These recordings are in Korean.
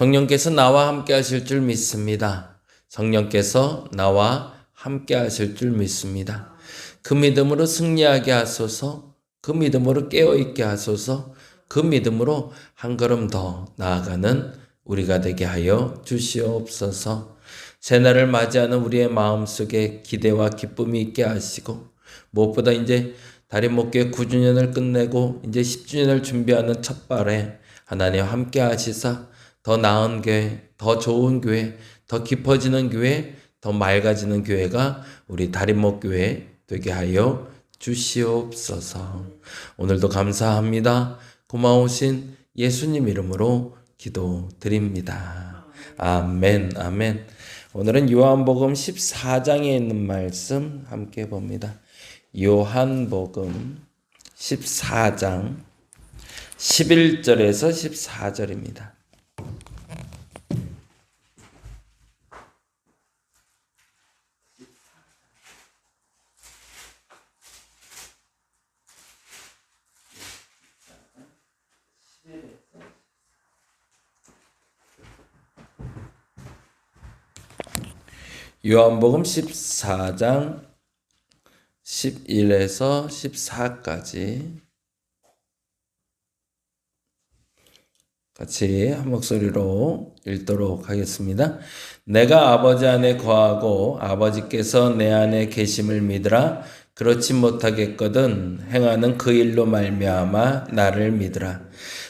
성령께서 나와 함께 하실 줄 믿습니다. 성령께서 나와 함께 하실 줄 믿습니다. 그 믿음으로 승리하게 하소서, 그 믿음으로 깨어있게 하소서, 그 믿음으로 한 걸음 더 나아가는 우리가 되게 하여 주시옵소서. 새날을 맞이하는 우리의 마음 속에 기대와 기쁨이 있게 하시고, 무엇보다 이제 달인 목교회 9주년을 끝내고 이제 10주년을 준비하는 첫 발에 하나님 함께 하시사 더 나은 교회, 더 좋은 교회, 더 깊어지는 교회, 더 맑아지는 교회가 우리 달인목 교회 되게 하여 주시옵소서. 오늘도 감사합니다. 고마우신 예수님 이름으로 기도드립니다. 아멘, 아멘. 오늘은 요한복음 14장에 있는 말씀 함께 봅니다. 요한복음 14장 11절에서 14절입니다. 요한복음 14장 11에서 14까지. 같이 한 목소리로 읽도록 하겠습니다. 내가 아버지 안에 거하고 아버지께서 내 안에 계심을 믿으라. 그렇지 못하겠거든 행하는 그 일로 말미암아 나를 믿으라.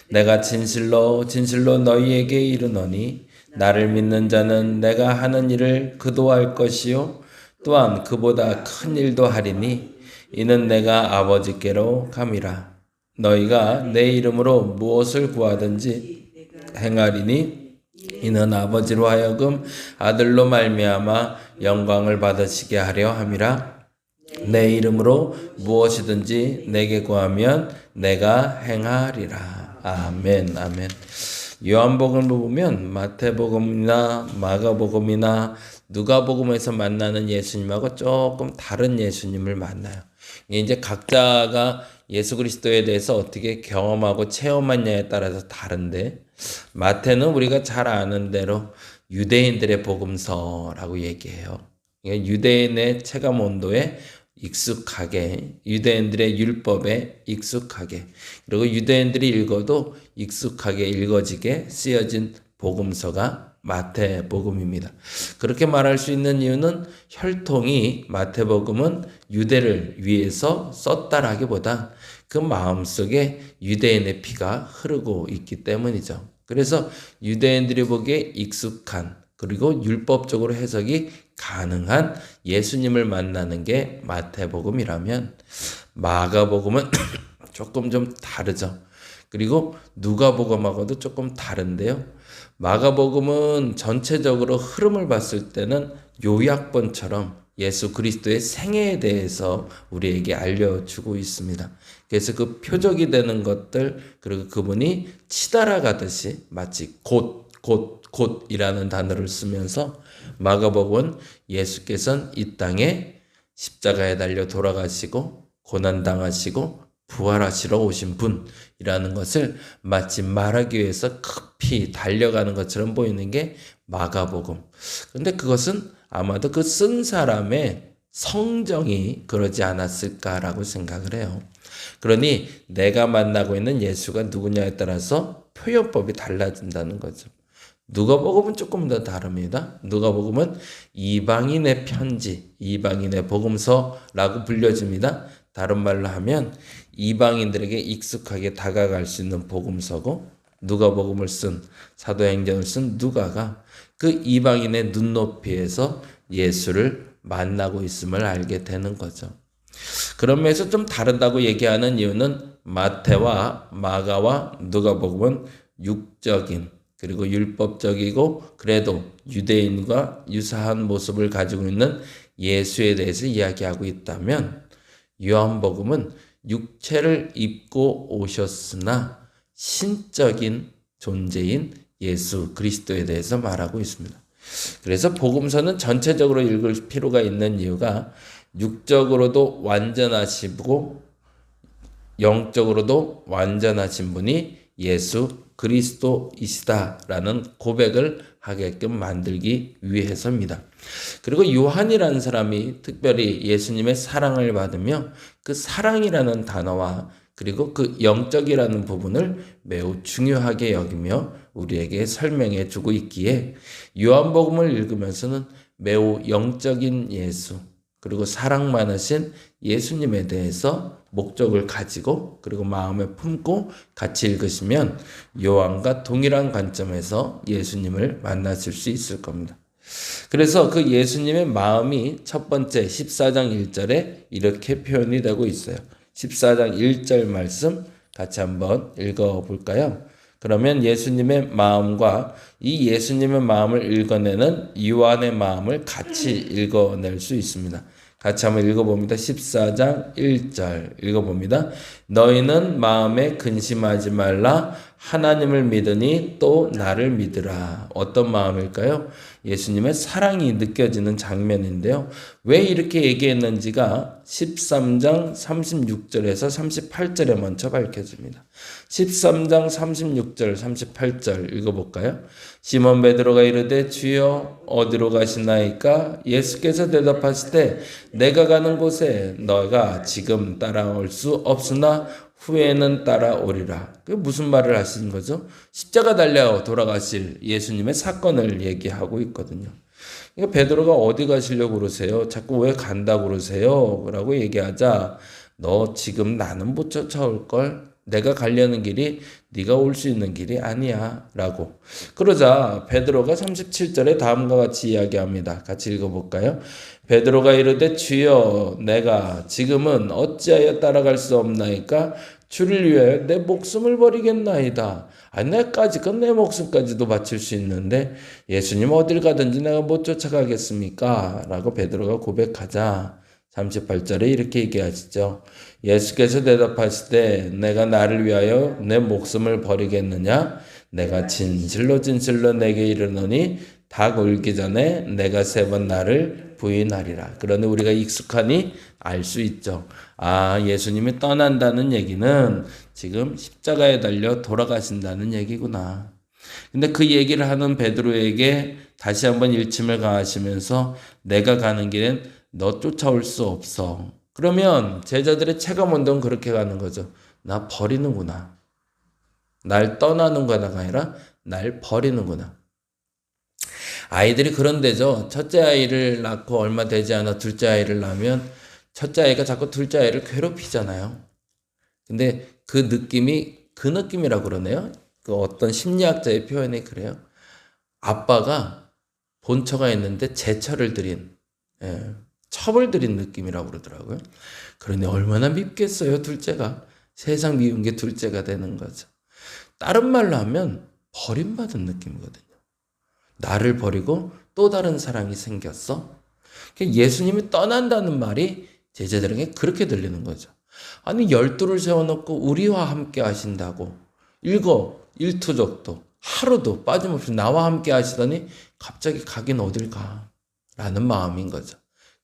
내가 진실로 진실로 너희에게 이르노니 나를 믿는 자는 내가 하는 일을 그도 할 것이요. 또한 그보다 큰 일도 하리니 이는 내가 아버지께로 감이라. 너희가 내 이름으로 무엇을 구하든지 행하리니 이는 아버지로 하여금 아들로 말미암아 영광을 받으시게 하려 함이라. 내 이름으로 무엇이든지 내게 구하면 내가 행하리라. 아멘 아멘 요한복음을 보면 마태복음이나 마가복음이나 누가복음에서 만나는 예수님하고 조금 다른 예수님을 만나요. 이제 각자가 예수 그리스도에 대해서 어떻게 경험하고 체험하냐에 따라서 다른데 마태는 우리가 잘 아는 대로 유대인들의 복음서라고 얘기해요. 유대인의 체감 온도에 익숙하게 유대인들의 율법에 익숙하게 그리고 유대인들이 읽어도 익숙하게 읽어지게 쓰여진 복음서가 마태복음입니다. 그렇게 말할 수 있는 이유는 혈통이 마태복음은 유대를 위해서 썼다라기보다 그 마음속에 유대인의 피가 흐르고 있기 때문이죠. 그래서 유대인들이 보기에 익숙한 그리고 율법적으로 해석이 가능한 예수님을 만나는 게 마태복음이라면 마가복음은 조금 좀 다르죠. 그리고 누가복음하고도 조금 다른데요. 마가복음은 전체적으로 흐름을 봤을 때는 요약본처럼 예수 그리스도의 생애에 대해서 우리에게 알려주고 있습니다. 그래서 그 표적이 되는 것들, 그리고 그분이 치달아 가듯이 마치 곧, 곧, 곧이라는 단어를 쓰면서 마가복음은 예수께서는 이 땅에 십자가에 달려 돌아가시고 고난당하시고 부활하시러 오신 분이라는 것을 마치 말하기 위해서 급히 달려가는 것처럼 보이는 게 마가복음. 근데 그것은 아마도 그 쓴 사람의 성정이 그러지 않았을까라고 생각을 해요. 그러니 내가 만나고 있는 예수가 누구냐에 따라서 표현법이 달라진다는 거죠. 누가복음은 조금 더 다릅니다. 누가복음은 이방인의 편지, 이방인의 복음서라고 불려집니다. 다른 말로 하면 이방인들에게 익숙하게 다가갈 수 있는 복음서고 누가복음을 쓴 사도행전을 쓴 누가가 그 이방인의 눈높이에서 예수를 만나고 있음을 알게 되는 거죠. 그런 면에서 좀 다르다고 얘기하는 이유는 마태와 마가와 누가복음은 육적인 그리고 율법적이고 그래도 유대인과 유사한 모습을 가지고 있는 예수에 대해서 이야기하고 있다면 요한복음은 육체를 입고 오셨으나 신적인 존재인 예수 그리스도에 대해서 말하고 있습니다. 그래서 복음서는 전체적으로 읽을 필요가 있는 이유가 육적으로도 완전하시고 영적으로도 완전하신 분이 예수 그리스도이시다라는 고백을 하게끔 만들기 위해서입니다. 그리고 요한이라는 사람이 특별히 예수님의 사랑을 받으며 그 사랑이라는 단어와 그리고 그 영적이라는 부분을 매우 중요하게 여기며 우리에게 설명해 주고 있기에 요한복음을 읽으면서는 매우 영적인 예수 그리고 사랑 많으신 예수님에 대해서 목적을 가지고 그리고 마음에 품고 같이 읽으시면 요한과 동일한 관점에서 예수님을 만나실 수 있을 겁니다. 그래서 그 예수님의 마음이 첫 번째 14장 1절에 이렇게 표현이 되고 있어요. 14장 1절 말씀 같이 한번 읽어 볼까요? 그러면 예수님의 마음과 이 예수님의 마음을 읽어내는 요한의 마음을 같이 읽어낼 수 있습니다. 같이 한번 읽어봅니다. 14장 1절 읽어봅니다. 너희는 마음에 근심하지 말라. 하나님을 믿으니 또 나를 믿으라. 어떤 마음일까요? 예수님의 사랑이 느껴지는 장면인데요. 왜 이렇게 얘기했는지가 13장 36절에서 38절에 먼저 밝혀집니다. 13장 36절, 38절 읽어볼까요? 시몬 베드로가 이르되 주여 어디로 가시나이까? 예수께서 대답하시되 내가 가는 곳에 너가 지금 따라올 수 없으나 후에는 따라오리라. 그 무슨 말을 하시는 거죠? 십자가 달려 돌아가실 예수님의 사건을 얘기하고 있거든요. 그러니까 베드로가 어디 가시려고 그러세요? 자꾸 왜 간다고 그러세요? 라고 얘기하자 너 지금 나는 못 쫓아올 걸. 내가 가려는 길이 네가 올 수 있는 길이 아니야 라고 그러자 베드로가 37절에 다음과 같이 이야기합니다. 같이 읽어 볼까요? 베드로가 이르되 주여 내가 지금은 어찌하여 따라갈 수 없나이까 주를 위하여 내 목숨을 버리겠나이다. 아, 내까지건 내 목숨까지도 바칠 수 있는데 예수님 어딜 가든지 내가 못 쫓아가겠습니까? 라고 베드로가 고백하자 38절에 이렇게 얘기하시죠. 예수께서 대답하시되 내가 나를 위하여 내 목숨을 버리겠느냐? 내가 진실로 진실로 내게 이르노니 닭 울기 전에 내가 세 번 나를 부인하리라. 그러니 우리가 익숙하니 알 수 있죠. 아, 예수님이 떠난다는 얘기는 지금 십자가에 달려 돌아가신다는 얘기구나. 근데 그 얘기를 하는 베드로에게 다시 한번 일침을 가하시면서 내가 가는 길엔 너 쫓아올 수 없어. 그러면 제자들의 체감 운동은 그렇게 가는 거죠. 나 버리는구나. 날 떠나는 거가 아니라 날 버리는구나. 아이들이 그런데죠. 첫째 아이를 낳고 얼마 되지 않아 둘째 아이를 낳으면 첫째 아이가 자꾸 둘째 아이를 괴롭히잖아요. 근데 그 느낌이 그 느낌이라 그러네요. 그 어떤 심리학자의 표현이 그래요. 아빠가 본처가 있는데 제처를 들인 예, 들인 느낌이라고 그러더라고요. 그런데 얼마나 밉겠어요, 둘째가. 세상 미운 게 둘째가 되는 거죠. 다른 말로 하면 버림받은 느낌이거든요. 나를 버리고 또 다른 사랑이 생겼어. 예수님이 떠난다는 말이 제자들에게 그렇게 들리는 거죠. 아니 열두를 세워놓고 우리와 함께 하신다고 일거 일투족도 하루도 빠짐없이 나와 함께 하시더니 갑자기 가긴 어딜 가 라는 마음인 거죠.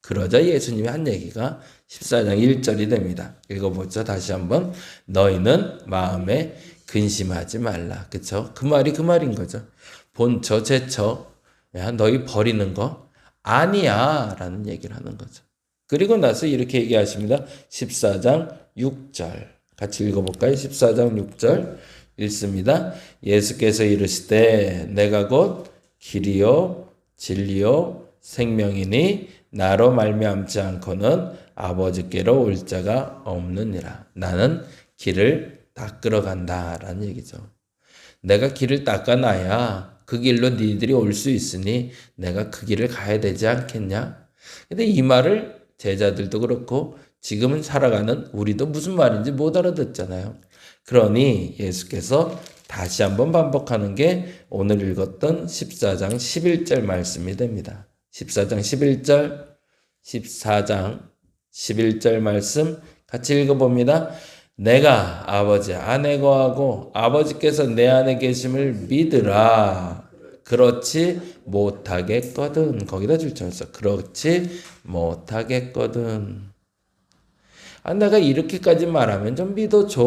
그러자 예수님이 한 얘기가 14장 1절이 됩니다. 읽어보죠. 다시 한번. 너희는 마음에 근심하지 말라. 그쵸? 그 말이 그 말인 거죠. 본처, 제처, 야, 너희 버리는 거 아니야. 라는 얘기를 하는 거죠. 그리고 나서 이렇게 얘기하십니다. 14장 6절. 같이 읽어볼까요? 14장 6절 읽습니다. 예수께서 이르시되 내가 곧 길이요 진리요 생명이니 나로 말미암지 않고는 아버지께로 올 자가 없느니라. 나는 길을 닦으러 간다라는 얘기죠. 내가 길을 닦아놔야 그 길로 니들이 올 수 있으니 내가 그 길을 가야 되지 않겠냐? 근데 이 말을 제자들도 그렇고 지금은 살아가는 우리도 무슨 말인지 못 알아듣잖아요. 그러니 예수께서 다시 한번 반복하는 게 오늘 읽었던 14장 11절 말씀이 됩니다. 14장 11절, 14장 11절 말씀 같이 읽어봅니다. 내가 아버지 안에 거하고 아버지께서 내 안에 계심을 믿으라. 그렇지 못하겠거든. 거기다 줄쳐놨어. 그렇지 못하겠거든. 아, 내가 이렇게까지 말하면 좀 믿어줘.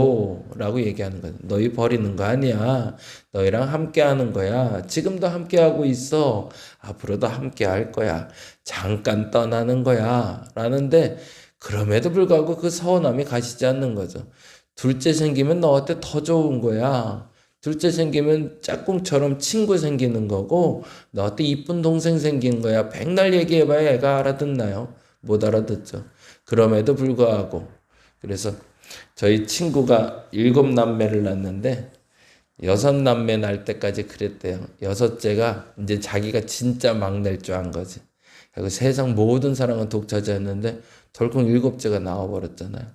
라고 얘기하는 거죠. 너희 버리는 거 아니야. 너희랑 함께 하는 거야. 지금도 함께 하고 있어. 앞으로도 함께 할 거야. 잠깐 떠나는 거야. 라는데, 그럼에도 불구하고 그 서운함이 가시지 않는 거죠. 둘째 생기면 너한테 더 좋은 거야. 둘째 생기면 짝꿍처럼 친구 생기는 거고, 너한테 이쁜 동생 생긴 거야. 백날 얘기해봐야 애가 알아듣나요? 못 알아듣죠. 그럼에도 불구하고 그래서 저희 친구가 일곱 남매를 낳는데 여섯 남매 낳을 때까지 그랬대요. 여섯째가 이제 자기가 진짜 막낼 줄 안 거지. 그리고 세상 모든 사랑은 독차지했는데 덜컥 일곱째가 나와버렸잖아요.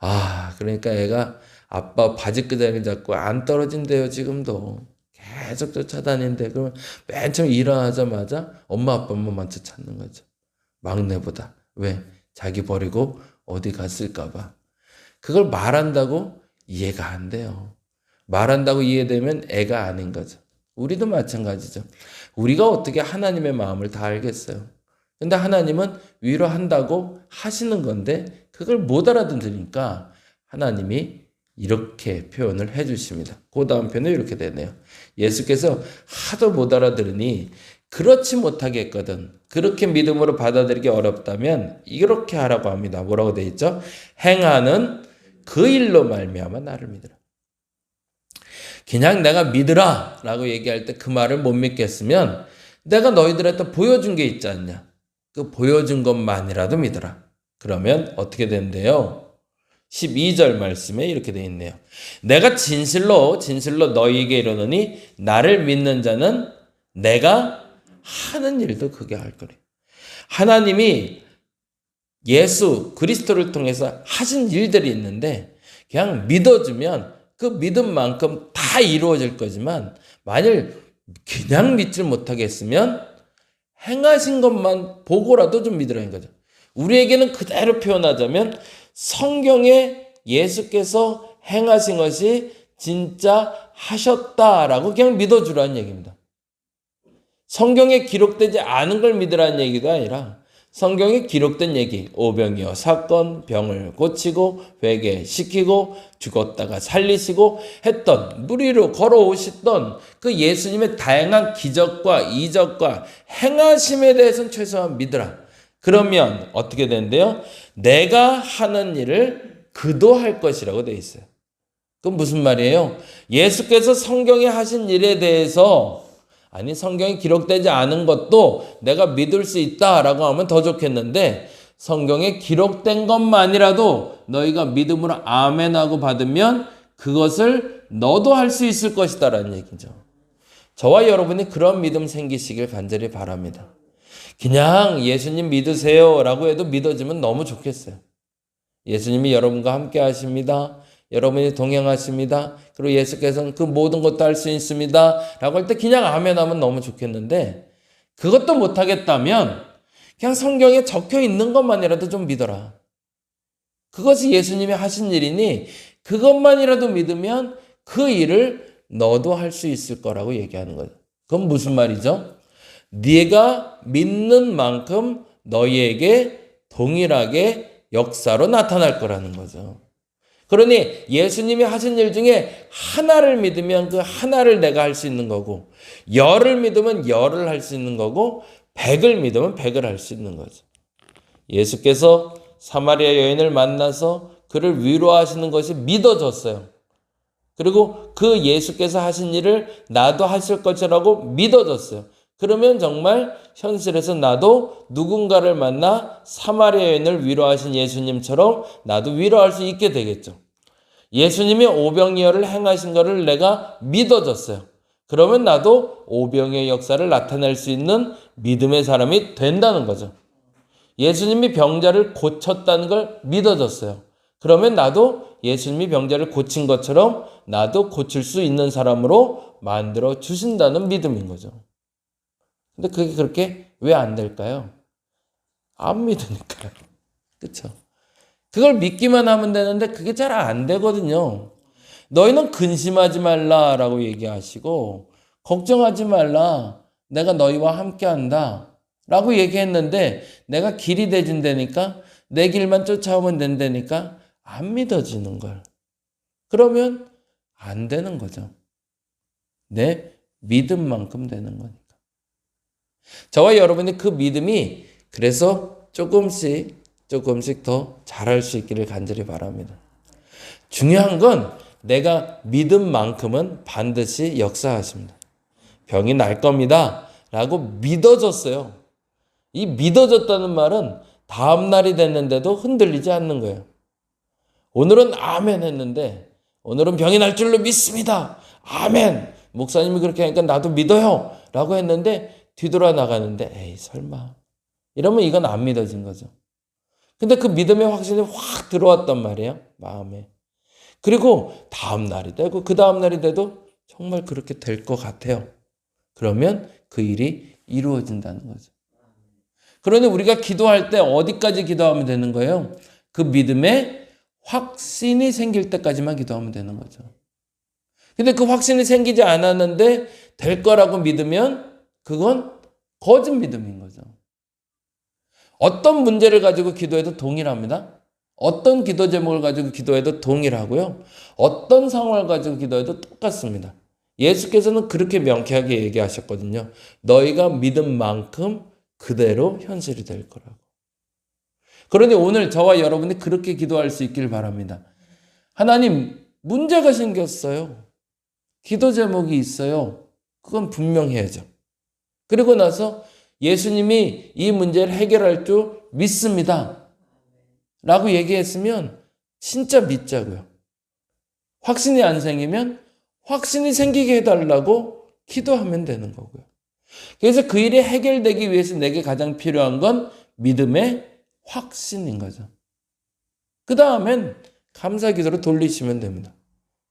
아, 그러니까 애가 아빠 바지 끄다리 잡고 안 떨어진대요, 지금도. 계속 쫓아다닌대. 그러면 맨 처음 일어나자마자 엄마 아빠만 먼저 찾는 거죠. 막내보다. 왜? 자기 버리고 어디 갔을까봐. 그걸 말한다고 이해가 안 돼요. 말한다고 이해되면 애가 아닌 거죠. 우리도 마찬가지죠. 우리가 어떻게 하나님의 마음을 다 알겠어요. 근데 하나님은 위로한다고 하시는 건데 그걸 못 알아듣으니까 하나님이 이렇게 표현을 해 주십니다. 그 다음 편은 이렇게 되네요. 예수께서 하도 못 알아들으니 그렇지 못하겠거든. 그렇게 믿음으로 받아들이기 어렵다면 이렇게 하라고 합니다. 뭐라고 돼 있죠? 행하는 그 일로 말미암아 나를 믿으라. 그냥 내가 믿으라라고 얘기할 때 그 말을 못 믿겠으면 내가 너희들한테 보여준 게 있지 않냐? 그 보여준 것만이라도 믿어라. 그러면 어떻게 된대요? 12절 말씀에 이렇게 돼 있네요. 내가 진실로 진실로 너희에게 이르노니 나를 믿는 자는 내가 하는 일도 그게 할 거래. 하나님이 예수 그리스도를 통해서 하신 일들이 있는데 그냥 믿어주면 그 믿음만큼 다 이루어질 거지만 만일 그냥 믿질 못하겠으면 행하신 것만 보고라도 좀 믿으라는 거죠. 우리에게는 그대로 표현하자면 성경에 예수께서 행하신 것이 진짜 하셨다라고 그냥 믿어주라는 얘기입니다. 성경에 기록되지 않은 걸 믿으라는 얘기도 아니라 성경에 기록된 얘기, 오병이어 사건, 병을 고치고 회개시키고 죽었다가 살리시고 했던 무리로 걸어오셨던 그 예수님의 다양한 기적과 이적과 행하심에 대해서는 최소한 믿으라. 그러면 어떻게 된대요? 내가 하는 일을 그도 할 것이라고 돼 있어요. 그건 무슨 말이에요? 예수께서 성경에 하신 일에 대해서 아니 성경에 기록되지 않은 것도 내가 믿을 수 있다라고 하면 더 좋겠는데 성경에 기록된 것만이라도 너희가 믿음으로 아멘하고 받으면 그것을 너도 할 수 있을 것이다라는 얘기죠. 저와 여러분이 그런 믿음 생기시길 간절히 바랍니다. 그냥 예수님 믿으세요라고 해도 믿어지면 너무 좋겠어요. 예수님이 여러분과 함께 하십니다. 여러분이 동행하십니다. 그리고 예수께서는 그 모든 것도 할 수 있습니다. 라고 할 때 그냥 아멘 하면 너무 좋겠는데 그것도 못하겠다면 그냥 성경에 적혀 있는 것만이라도 좀 믿어라. 그것이 예수님이 하신 일이니 그것만이라도 믿으면 그 일을 너도 할 수 있을 거라고 얘기하는 거예요. 그건 무슨 말이죠? 네가 믿는 만큼 너희에게 동일하게 역사로 나타날 거라는 거죠. 그러니 예수님이 하신 일 중에 하나를 믿으면 그 하나를 내가 할 수 있는 거고, 열을 믿으면 열을 할 수 있는 거고, 백을 믿으면 백을 할 수 있는 거죠. 예수께서 사마리아 여인을 만나서 그를 위로하시는 것이 믿어졌어요. 그리고 그 예수께서 하신 일을 나도 하실 것이라고 믿어졌어요. 그러면 정말 현실에서 나도 누군가를 만나 사마리아 여인을 위로하신 예수님처럼 나도 위로할 수 있게 되겠죠. 예수님이 오병이어를 행하신 것을 내가 믿어졌어요. 그러면 나도 오병이어 역사를 나타낼 수 있는 믿음의 사람이 된다는 거죠. 예수님이 병자를 고쳤다는 걸 믿어졌어요. 그러면 나도 예수님이 병자를 고친 것처럼 나도 고칠 수 있는 사람으로 만들어 주신다는 믿음인 거죠. 근데 그게 그렇게 왜 안 될까요? 안 믿으니까요. 그쵸? 그걸 믿기만 하면 되는데 그게 잘 안 되거든요. 너희는 근심하지 말라 라고 얘기하시고 걱정하지 말라. 내가 너희와 함께 한다. 라고 얘기했는데 내가 길이 대진다니까 내 길만 쫓아오면 된다니까 안 믿어지는 걸. 그러면 안 되는 거죠. 내 믿음만큼 되는 거니까. 저와 여러분이 그 믿음이 그래서 조금씩 조금씩 더 잘할 수 있기를 간절히 바랍니다. 중요한 건 내가 믿음만큼은 반드시 역사하십니다. 병이 날 겁니다. 라고 믿어졌어요. 이 믿어졌다는 말은 다음 날이 됐는데도 흔들리지 않는 거예요. 오늘은 아멘 했는데 오늘은 병이 날 줄로 믿습니다. 아멘. 목사님이 그렇게 하니까 나도 믿어요. 라고 했는데 뒤돌아 나가는데 에이 설마. 이러면 이건 안 믿어진 거죠. 근데 그 믿음의 확신이 확 들어왔단 말이에요. 마음에. 그리고 다음 날이 되고 그 다음 날이 돼도 정말 그렇게 될 것 같아요. 그러면 그 일이 이루어진다는 거죠. 그러니 우리가 기도할 때 어디까지 기도하면 되는 거예요? 그 믿음에 확신이 생길 때까지만 기도하면 되는 거죠. 근데 그 확신이 생기지 않았는데 될 거라고 믿으면 그건 거짓 믿음인 거죠. 어떤 문제를 가지고 기도해도 동일합니다. 어떤 기도 제목을 가지고 기도해도 동일하고요. 어떤 상황을 가지고 기도해도 똑같습니다. 예수께서는 그렇게 명쾌하게 얘기하셨거든요. 너희가 믿은 만큼 그대로 현실이 될 거라고. 그러니 오늘 저와 여러분이 그렇게 기도할 수 있길 바랍니다. 하나님, 문제가 생겼어요. 기도 제목이 있어요. 그건 분명해야죠. 그리고 나서 예수님이 이 문제를 해결할 줄 믿습니다. 라고 얘기했으면 진짜 믿자고요. 확신이 안 생기면 확신이 생기게 해달라고 기도하면 되는 거고요. 그래서 그 일이 해결되기 위해서 내게 가장 필요한 건 믿음의 확신인 거죠. 그 다음엔 감사 기도로 돌리시면 됩니다.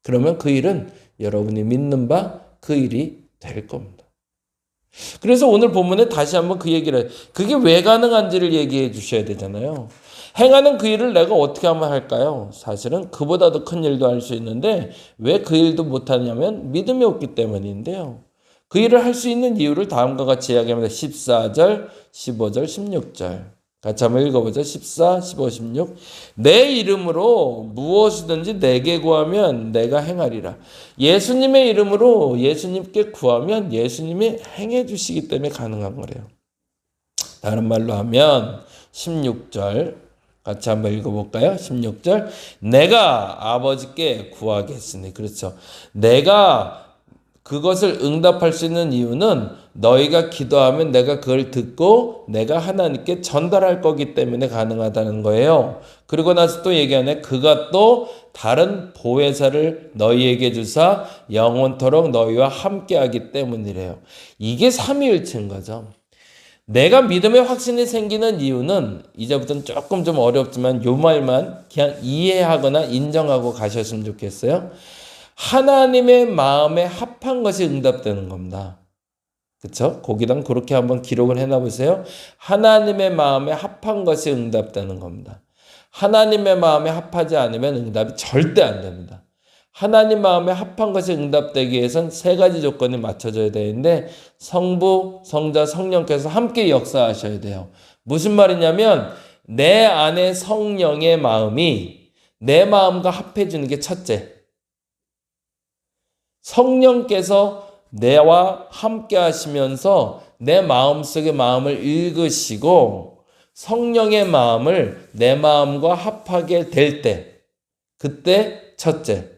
그러면 그 일은 여러분이 믿는 바 그 일이 될 겁니다. 그래서 오늘 본문에 다시 한번 그 얘기를 그게 왜 가능한지를 얘기해 주셔야 되잖아요. 행하는 그 일을 내가 어떻게 하면 할까요? 사실은 그보다 더큰 일도 할 수 있는데 왜 그 일도 못하냐면 믿음이 없기 때문인데요. 그 일을 할 수 있는 이유를 다음과 같이 이야기합니다. 14절, 15절, 16절. 같이 한번 읽어보죠. 14, 15, 16. 내 이름으로 무엇이든지 내게 구하면 내가 행하리라. 예수님의 이름으로 예수님께 구하면 예수님이 행해 주시기 때문에 가능한 거래요. 다른 말로 하면 16절 같이 한번 읽어볼까요? 16절. 내가 아버지께 구하겠으니. 그렇죠. 내가 그것을 응답할 수 있는 이유는 너희가 기도하면 내가 그걸 듣고 내가 하나님께 전달할 거기 때문에 가능하다는 거예요. 그리고 나서 또 얘기하네. 그가 또 다른 보혜사를 너희에게 주사 영원토록 너희와 함께 하기 때문이래요. 이게 삼위일체인 거죠. 내가 믿음의 확신이 생기는 이유는 이제부터는 조금 좀 어렵지만 요 말만 그냥 이해하거나 인정하고 가셨으면 좋겠어요. 하나님의 마음에 합한 것이 응답되는 겁니다. 그쵸? 거기다 그렇게 한번 기록을 해놔 보세요. 하나님의 마음에 합한 것이 응답되는 겁니다. 하나님의 마음에 합하지 않으면 응답이 절대 안 됩니다. 하나님 마음에 합한 것이 응답되기 위해선 세 가지 조건이 맞춰져야 되는데 성부, 성자, 성령께서 함께 역사하셔야 돼요. 무슨 말이냐면 내 안에 성령의 마음이 내 마음과 합해 주는 게 첫째. 성령께서 내와 함께 하시면서 내 마음속의 마음을 읽으시고 성령의 마음을 내 마음과 합하게 될 때, 그때 첫째.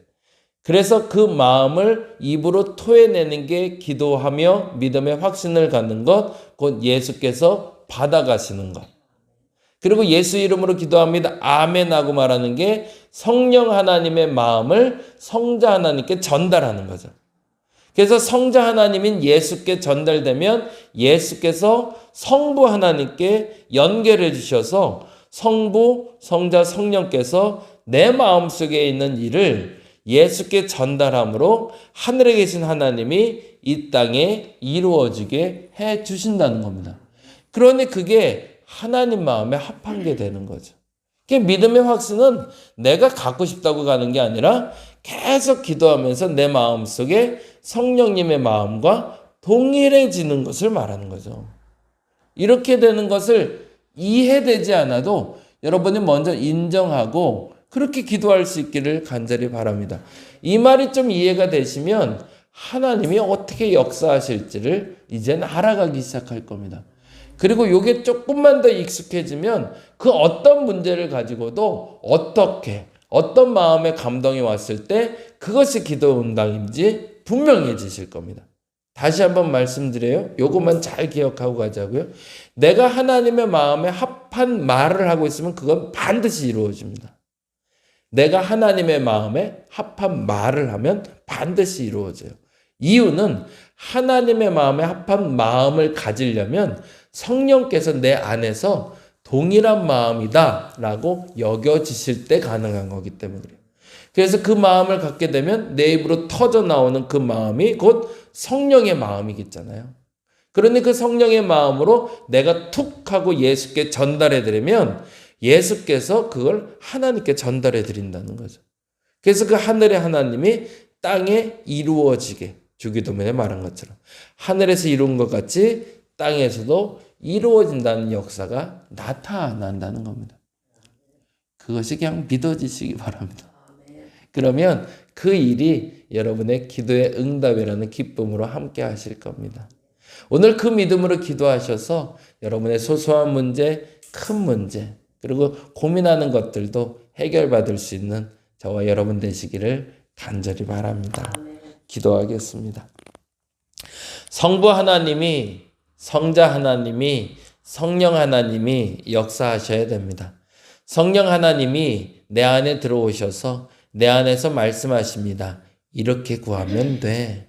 그래서 그 마음을 입으로 토해내는 게 기도하며 믿음의 확신을 갖는 것, 곧 예수께서 받아가시는 것. 그리고 예수 이름으로 기도합니다. 아멘 하고 말하는 게 성령 하나님의 마음을 성자 하나님께 전달하는 거죠. 그래서 성자 하나님인 예수께 전달되면 예수께서 성부 하나님께 연결해 주셔서 성부, 성자, 성령께서 내 마음속에 있는 일을 예수께 전달함으로 하늘에 계신 하나님이 이 땅에 이루어지게 해 주신다는 겁니다. 그러니 그게 하나님 마음에 합한 게 되는 거죠. 그 믿음의 확신은 내가 갖고 싶다고 가는 게 아니라 계속 기도하면서 내 마음 속에 성령님의 마음과 동일해지는 것을 말하는 거죠. 이렇게 되는 것을 이해되지 않아도 여러분이 먼저 인정하고 그렇게 기도할 수 있기를 간절히 바랍니다. 이 말이 좀 이해가 되시면 하나님이 어떻게 역사하실지를 이제는 알아가기 시작할 겁니다. 그리고 이게 조금만 더 익숙해지면 그 어떤 문제를 가지고도 어떻게 어떤 마음의 감동이 왔을 때 그것이 기도 응답인지 분명해지실 겁니다. 다시 한번 말씀드려요. 요것만 잘 기억하고 가자고요. 내가 하나님의 마음에 합한 말을 하고 있으면 그건 반드시 이루어집니다. 내가 하나님의 마음에 합한 말을 하면 반드시 이루어져요. 이유는 하나님의 마음에 합한 마음을 가지려면 성령께서 내 안에서 동일한 마음이다 라고 여겨지실 때 가능한 거기 때문에 그래요. 그래서 그 마음을 갖게 되면 내 입으로 터져 나오는 그 마음이 곧 성령의 마음이겠잖아요. 그러니 그 성령의 마음으로 내가 툭 하고 예수께 전달해 드리면 예수께서 그걸 하나님께 전달해 드린다는 거죠. 그래서 그 하늘의 하나님이 땅에 이루어지게 주기도문에 말한 것처럼 하늘에서 이룬 것 같이 땅에서도 이루어진다는 역사가 나타난다는 겁니다. 그것이 그냥 믿어지시기 바랍니다. 그러면 그 일이 여러분의 기도의 응답이라는 기쁨으로 함께 하실 겁니다. 오늘 그 믿음으로 기도하셔서 여러분의 소소한 문제, 큰 문제, 그리고 고민하는 것들도 해결받을 수 있는 저와 여러분 되시기를 간절히 바랍니다. 기도하겠습니다. 성부 하나님이, 성자 하나님이, 성령 하나님이 역사하셔야 됩니다. 성령 하나님이 내 안에 들어오셔서 내 안에서 말씀하십니다. 이렇게 구하면 돼.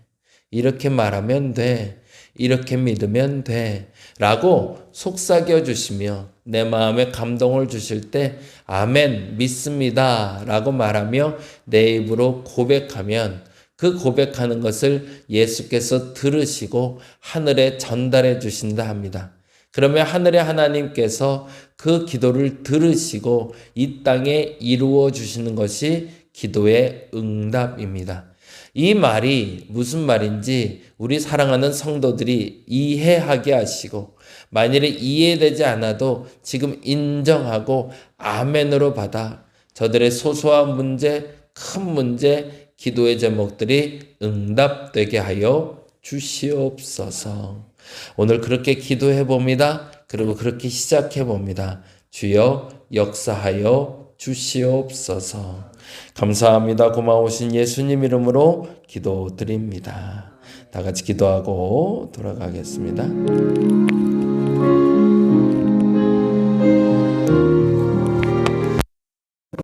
이렇게 말하면 돼. 이렇게 믿으면 돼. 라고 속삭여 주시며 내 마음에 감동을 주실 때 아멘 믿습니다. 라고 말하며 내 입으로 고백하면 그 고백하는 것을 예수께서 들으시고 하늘에 전달해 주신다 합니다. 그러면 하늘의 하나님께서 그 기도를 들으시고 이 땅에 이루어 주시는 것이 기도의 응답입니다. 이 말이 무슨 말인지 우리 사랑하는 성도들이 이해하게 하시고 만일에 이해되지 않아도 지금 인정하고 아멘으로 받아 저들의 소소한 문제, 큰 문제, 기도의 제목들이 응답되게 하여 주시옵소서. 오늘 그렇게 기도해 봅니다. 그리고 그렇게 시작해 봅니다. 주여 역사하여 주시옵소서. 감사합니다. 고마우신 예수님 이름으로 기도드립니다. 다 같이 기도하고 돌아가겠습니다.